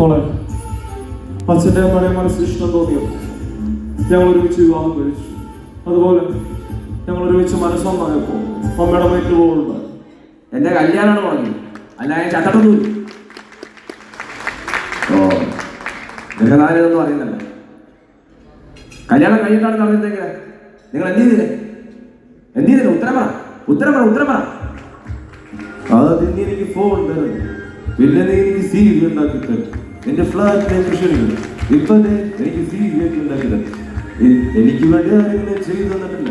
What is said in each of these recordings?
മോളെ അച്ഛന്റെ അമ്മയുടെ മനസ്സിൽ ഇഷ്ടം തോന്നിയോ? ഞങ്ങൾ ഒരുമിച്ച് വിവാഹം കഴിച്ചു. അതുപോലെ ഞങ്ങൾ ഒരുമിച്ച് മനസ്സൊന്നായപ്പോൾ അമ്മയുടെ വയറ്റിൽ പോകുന്നുണ്ട്. എന്റെ കല്യാണമാണ് പറഞ്ഞത് അല്ല ഞാൻ ചത്തട്ടൊന്നുമില്ല ഓ അറിയുന്നില്ല കല്യാണം കഴിഞ്ഞിട്ടാണ് നടന്നിട്ടെങ്കിൽ നിങ്ങൾ എന്ത് ചെയ്തില്ലേ? എന്ത് ചെയ്തില്ല? ഉത്തരം പറ. ഉത്തരം പറ ഉത്തരം പറ. ആദ്യം നീ എനിക്ക് ഫോൺ തരും പിന്നെ നീ എനിക്ക് സി വി ഉണ്ടാക്കി തരും നിന്റെ ഞാൻ കൃഷിയുണ്ട് ഇപ്പൊ എനിക്ക് എനിക്ക് വേണ്ടി ആരെങ്കിലും ചെയ്തു തന്നിട്ടില്ല.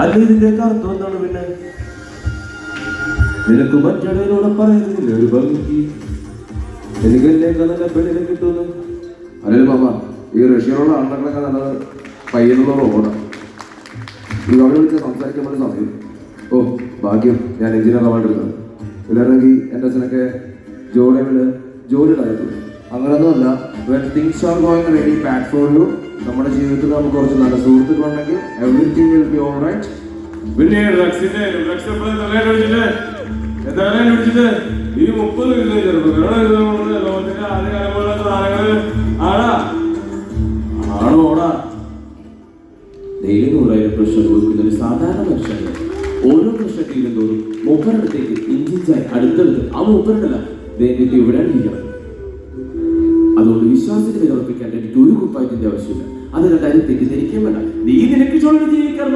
അല്ല ഇതിന്റെ അർത്ഥം എന്താണ് പിന്നെ? നിനക്ക് മറ്റടയിലൂടെ പറയുന്നില്ല ഒരു ഭംഗി. എനിക്ക് എന്നെ നല്ല പെണ്ണിനെ മാമ ഈ റഷ്യയിലുള്ള ആളുകളൊക്കെ നല്ല പയ്യനുള്ള റോഡാണ് ഈ അവിടെ സംസാരിക്കാൻ വേണ്ടി ഓ ഭാഗ്യം ഞാൻ എഞ്ചിനീയർ ആവാണ്ടിരുന്നത് ഇല്ലായിരുന്നെങ്കിൽ എന്റെ അച്ഛനൊക്കെ ജോലി ജോലി ഉണ്ടായിരുന്നു അങ്ങനൊന്നുമല്ല. When things are going ready bad for you നമ്മുടെ ജീവിതത്തിൽ നമുക്ക് കുറച്ച് നല്ല സുഹൃത്തുക്കളുണ്ടെങ്കിൽ everything will be all right പിന്നെ റക്സിന്റെ റക്സ് എപ്പോഴും തലയിൽ ഒഴിച്ചിട്ട് തലയിൽ ഒഴിച്ചിട്ട് ഈ മുപ്പത് കിലോ ചെറുപ്പം. ലോകത്തിന്റെ ആദ്യ കാലങ്ങളിലെ താരങ്ങൾ ആടാ. ആണോ ഓടാ. ഡെയിലി നൂറായിരം പ്രശ്നം കൊടുക്കുന്ന ഒരു സാധാരണ മനുഷ്യന് ഓരോ പ്രശ്നം തീരുന്തോറും മൂപ്പരടുത്തേക്ക് ഇഞ്ചിഞ്ചായി അടുത്തടുത്ത്. ആ മൂപ്പരുണ്ടല്ല ദൈവത്തിന്റെ ഇവിടെ ഇരിക്കണം വിശ്വാസത്തിന് വിലർപ്പിക്കാൻ എനിക്ക് ഒരു കുപ്പായത്തിന്റെ ആവശ്യമില്ല. അത് കണ്ടാലും തെറ്റിദ്ധരിക്കാൻ വേണ്ട. നീ നിനക്ക് ചോദ്യം ജീവിക്കാൻ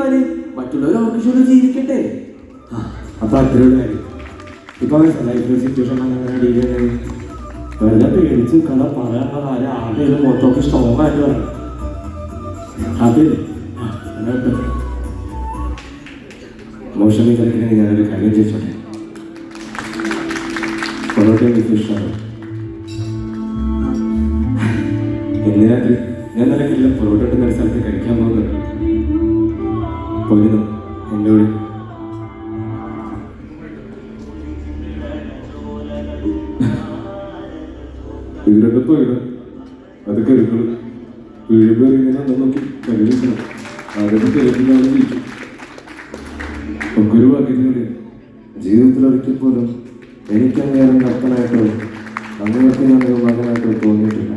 മറ്റുള്ളവർ അവർക്ക് ചോദ്യം ജീവിക്കട്ടെ അപ്പൊ ആയിട്ട് ഞാനൊരു കാര്യം ചോദിച്ചോട്ടെ? പൊറോട്ട എനിക്ക് ഇന്ന് രാത്രി ഞാൻ നിലക്കില്ല പൊറോട്ടിട്ട് ഒരു സ്ഥലത്ത് കഴിക്കാൻ പോകുന്നത് പോയിരുന്നു എന്നോട്. ഇവരുടെ പോയിടും. അതൊക്കെ എടുക്കണം. വീഴുമ്പോൾ ഇങ്ങനെ നോക്കി പരിഗണിക്കണം അതൊക്കെ ജീവിതത്തിൽ ഒരിക്കൽ പോലും എനിക്കങ്ങനെ അപ്പനായിട്ടോ അങ്ങനെയൊക്കെ ഞാൻ മകനായിട്ടോ തോന്നിയിട്ടില്ല.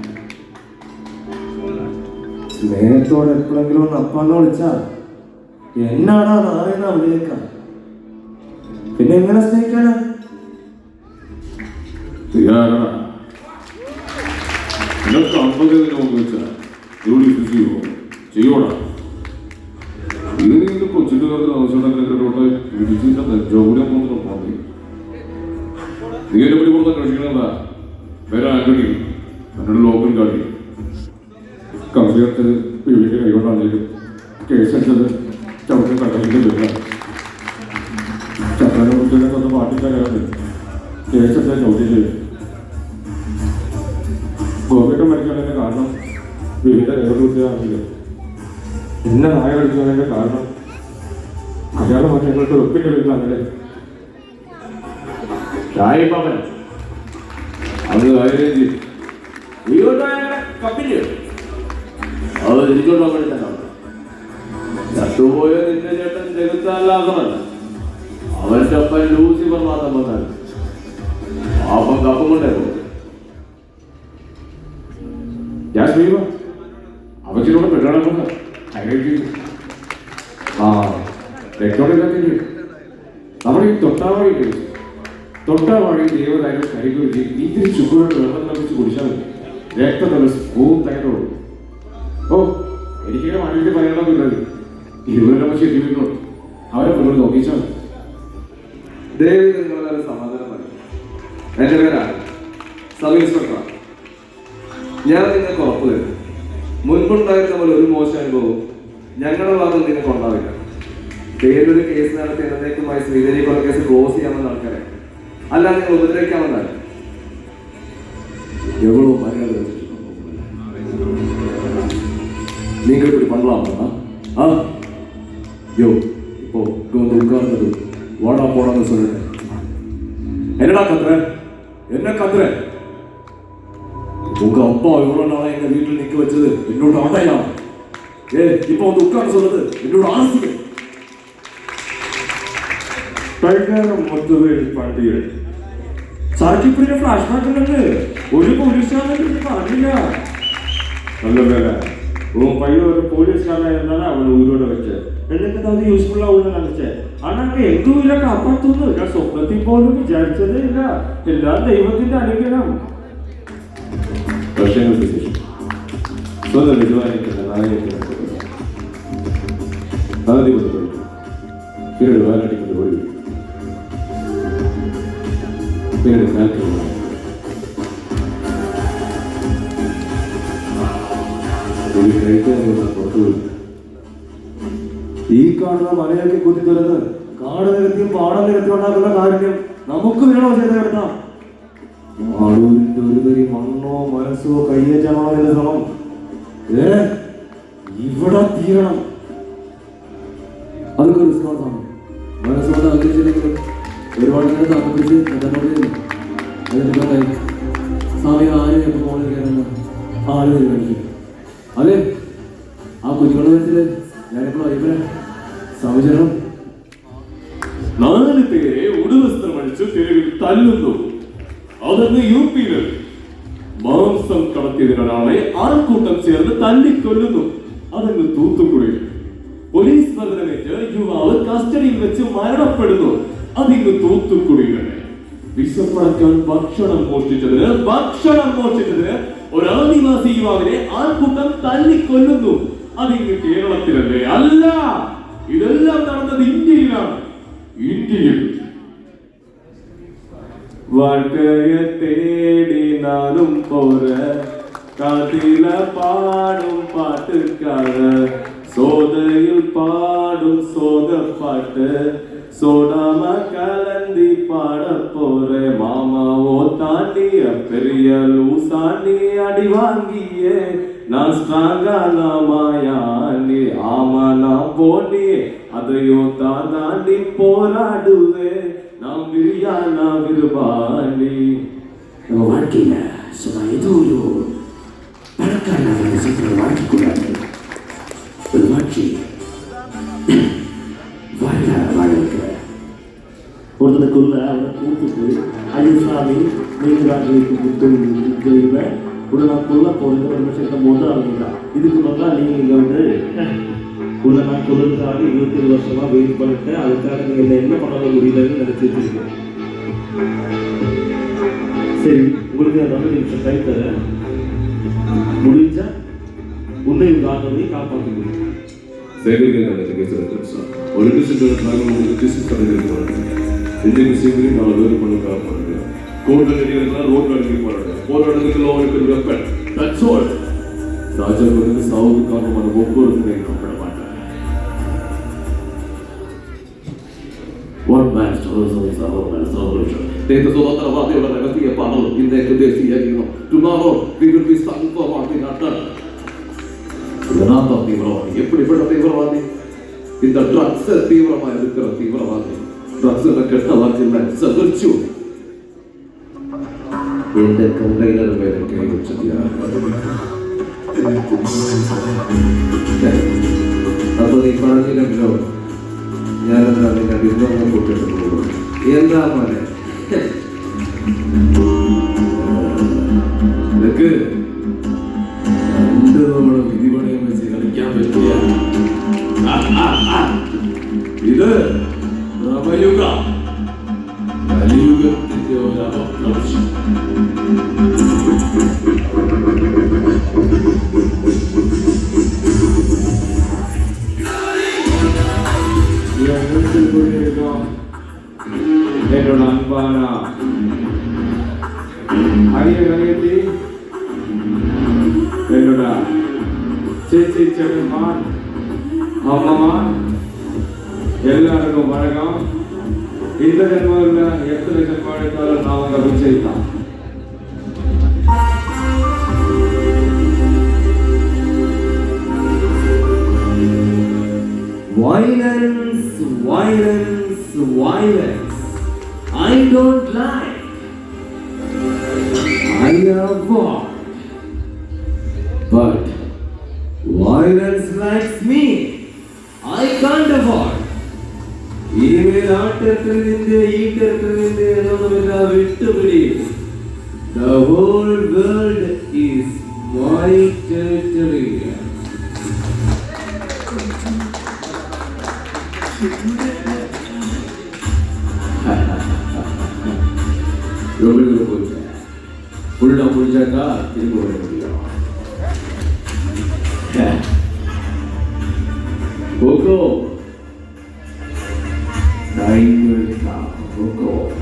സ്നേഹത്തോടെ എപ്പോഴെങ്കിലും ഒന്ന് അപ്പാന്ന് വിളിച്ചാ? എന്നാടാ നാളെ വിളിയേക്കാം? പിന്നെ എങ്ങനെ സ്നേഹിക്കാനാ? നിനക്ക് അമ്പതിന് മുമ്പ് വെച്ചാൽ ജോലി എന്നോട് ലോക്കൽ കാട്ടി കമ്പ്യൂട്ടർ വീടിന്റെ കൈകൊണ്ടാണെങ്കിലും കേസെടുത്തത് ചവിട്ടി കടലിന്റെ പേരിലാണ്. ചക്കാനെ കുറിച്ച് സ്വന്തം പാട്ടിക്കാരാണ് കേസെടുത്ത ചവിട്ടിയിൽ ഗോപിയുടെ മരിക്കുന്നതിന്റെ കാരണം വീടിന്റെ കൈകൊണ്ടില്ല എന്നെ നായ കളിക്കുന്നതിന്റെ കാരണം കല്യാണ മാറ്റങ്ങൾക്ക് ഒപ്പിന്റെ വീട്ടിൽ അങ്ങനെ. ചായപ്പാപ്പൻ അത് കാര്യം ചെയ്യും കപ്പിൽ അത് വേണ്ടി തന്നെ. ചത്തുപോയ നിന്റെ ചേട്ടൻ ജഗത്താലാസമല്ല അവന്റെ അപ്പൻ ലൂസിഫർ മാത്രം വന്നാൽ പാപ്പം കപ്പം കൊണ്ടേ ഞാൻ ചെയ്യുക അവച്ചിലൂടെ പെണ്ണടക്കുന്ന ആ രക്തോടില്ലാത്ത നമ്മുടെ ഈ തൊട്ടാവാഴി തൊട്ടാവാഴി ദൈവകാര്യം കൈകുറിച്ച് ഇതിന് ചുക്കുകൊണ്ട് വെള്ളം ലഭിച്ച് കുടിച്ചാൽ മതി രക്തത്തിൽ സ്പൂൺ തകരോളൂ ഓ എനിക്കിങ്ങനെ മഴയിൽ പറയണമെന്നുണ്ടല്ലോ പക്ഷേ ജീവിക്കുന്നു അവരെ പിള്ളേർ നോക്കിച്ചാൽ മതി ദയവ് നല്ല സമാധാനമായി എന്റെ പേരാണ് സബ് ഞാൻ നിങ്ങൾക്ക് ഉറപ്പ് തരും മുൻപുണ്ടായിരുന്ന പോലെ ഒരു മോശം അനുഭവം ഞങ്ങളുടെ ഭാഗത്ത് നിങ്ങൾക്ക് ഉണ്ടാവില്ല പേരൊരു കേസ് നടത്തി എന്നേക്കുമായി ശ്രീധരി കൊല കേസ് ക്ലോസ് ചെയ്യാമെന്ന് ആൾക്കാരെ അല്ല നിങ്ങൾ ഉപദ്രവിക്കാമെന്നല്ല എവളോ മര്യാദ நீங்க இப்படி பண்ணலாமா ஆ யோ இப்போ இங்க வந்து உட்கார்ந்தது வாடா போடான்னு சொல்லிட்டேன் என்னடா கத்துற என்ன கத்துற உங்க அப்பா இவ்வளவு நாளா எங்க வீட்டுல நிக்க வச்சது என்னோட அடையாளம் ஏ இப்போ வந்து உட்கார்ந்து சொல்றது என்னோட ஆசை കൈകാരം മൊത്തത്തിൽ പണ്ടികൾ സാർക്ക് ഇപ്പൊ ഫ്ലാഷ് ബാക്ക് ഉണ്ടെങ്കിൽ ഒരു പോലീസ് நல்ல வேலை உன் பையன் ஒரு போலீஸ்காரனாக இருந்தாலும் அவனை உயிரோட வச்சேன் எனக்கு ஏதாவது யூஸ்ஃபுல்லாக உள்ள நினைச்சேன் ஆனால் എന്തും ഇല്ല കാപ്പാത്തൊന്നും. ഇല്ല സ്വപ്നത്തിൽ പോലും വിചാരിച്ചതേ ഇല്ല. എല്ലാം ദൈവത്തിന്റെ അനുഗ്രഹം. വർഷങ്ങൾക്ക് ശേഷം സ്വന്തം വിജയവാനിക്കുന്ന നായകത്തിന് ആദ്യം ഒരു ഈ കാണുന്ന മലയാക്കി കുത്തി തുറന്ന് കാട് നിരത്തിയും പാടം നിരത്തി ഉണ്ടാക്കുന്ന കാര്യം നമുക്ക് വേണോ ചെയ്തെടുക്കാം മാളൂരിന്റെ ഒരു മണ്ണോ മനസ്സോ കയ്യേറ്റാണോ എന്റെ ശ്രമം. ഏ ഇവിടെ തീരണം. അതൊക്കെ ആണ് മനസ്സോടെ ആഗ്രഹിച്ചില്ലെങ്കിലും ഒരുപാട് നേരം താമസിച്ച് അതിനെന്തായി സമയം ആരും എപ്പോൾ അതെ ആ കുഞ്ഞുങ്ങളുടെ കാര്യത്തിൽ ഞാനിപ്പോൾ അയ്യപ്പനെ സമചരണം നാല് പേരെ ഉടുവസ്ത്രം അടിച്ച് തെരുവിൽ തല്ലുന്നു. അതങ്ങ് യു പിയിൽ മാംസം കടത്തിയതിനൊരാളെ ആൾക്കൂട്ടം ചേർന്ന് തല്ലിക്കൊല്ലുന്നു. അതങ്ങ് തൂത്തുക്കുടി പോലീസ് മർദ്ദനമേറ്റ് യുവാവ് കസ്റ്റഡിയിൽ വെച്ച് മരണപ്പെടുന്നു. അതിങ്ങ് തൂത്തുക്കുടി വിശപ്പടക്കാൻ ഭക്ഷണം മോഷ്ടിച്ചതിന് ഭക്ഷണം മോഷ്ടിച്ചതിന് ഒരു ആദിവാസി യുവാവിനെ ആൾക്കൂട്ടം തല്ലിക്കൊല്ലുന്നു അതിങ്ങ് കേരളത്തിലല്ലേ അല്ല ഇതെല്ലാം നടന്നത് ഇന്ത്യയിലാണ് ഇന്ത്യയിൽ வாழ்க்கையை தேடி நானும் போற காட்டில பாடும் பாட்டுக்கார சோதையில் பாடும் சோக பாட்டு சோடாம கலந்தி பாட போற மாமாவோ தாண்டிய பெரிய லூசாண்டி அடி வாங்கியே? நான் ஸ்ட்ராங்கான மாயாண்டி ஆமா நான் போனே அதையோ தான் தாண்டி போராடுவேன் நான் விரியா நான் விருபாண்டி நம்ம வாழ்க்கையில சும்மா ஏதோ ஒரு பழக்கான விஷயத்தில் வாழ்க்கக்கூடாது. ஒரு வாழ்க்கை வாழ வாழ வைக்கிற ஒருத்தனுக்குள்ள அவனை கூப்பிட்டு ஐயசாமி இருக்கு இவன் உள்ள நாட்குள்ள போகிறது ஒரு நிமிஷம் இருக்கும் போது அவங்க இதுக்கு பதிலாக நீங்கள் இங்கே வந்து உள்ள நாட்களுக்காக இருபத்தி ஏழு வருஷமாக வெயிட் பண்ணிட்டு அதுக்காக நீங்கள் என்ன பண்ண முடியலன்னு நினச்சிட்டு இருக்கீங்க சரி உங்களுக்கு அதாவது நிமிஷம் டைம் தரேன். முடிஞ்சா உன்னை இந்த ஆட்டோவையை காப்பாற்றிக்கணும் சேவைகள் நடந்த கேட்குறது ஒரு நிமிஷம் உங்களுக்கு டிசிஸ் பண்ணுறது இன்றைக்கு சீக்கிரம் நாலு பேர் பண்ண காப்பாற்று ரோட்ல கட்டிக்கிறதுலாம் ரோட்ல அடிக்க போறாங்க போர் இடத்துக்குள்ள ஒரு வெப்பன் தட்ஸ் ஆல் ராஜாவிலிருந்து சாவுக்கு காரணமான ஒவ்வொருத்தரையும் நம்பட மாட்டாங்க ஒன் மேன் நேற்று சுதந்திர வார்த்தையோட ரகசிய பாடல் இன்றைக்கு தேசிய கீதம் பி சங் ஃபார் வாட்டி நாட்கள். ஜனாதா தீவிரவாதி. எப்படிப்பட்ட தீவிரவாதி? இந்த ட்ரக்ஸ் தீவிரமா இருக்கிற தீவிரவாதி. ட்ரக்ஸ் கெட்ட வார்த்தை இல்லை சகிர்ச்சி എന്റെ കണ്ടെയ്നർ മേലെ കൈ വെച്ചത് അപ്പൊ നീ പറഞ്ഞില്ലല്ലോ ഞാനെന്താ നിന്റെ വിഭവങ്ങൾ കൂട്ടിട്ട് പോകും എന്താ മോനെ? നിനക്ക് രണ്ട് തവണ വിധിപണയം വെച്ച് കളിക്കാൻ പറ്റിയ? ഇത് ആ, Hallelujah until the Lord comes. என்னோட அன்பானா அரிய கரியத்தை எல்லாருக்கும் வணக்கம் இந்த ஜென்மாவில் எத்தனை ஜென்மம் எடுத்தாலும் நான் உங்க விஜய் தான் Violence, violence, violence. I don't like. I avoid. But violence likes me. ഈ നാട്ടിൽ നിന്ന് ഈ തെക്കിൽ നിന്ന് ഏതോന്നുമില്ല വിട്ടുപിടിയിൽ The whole world is my territory. உள்ள முடிஞ்சாக்கா திரும்ப வர முடியும் ஓகோ thy will come, O God.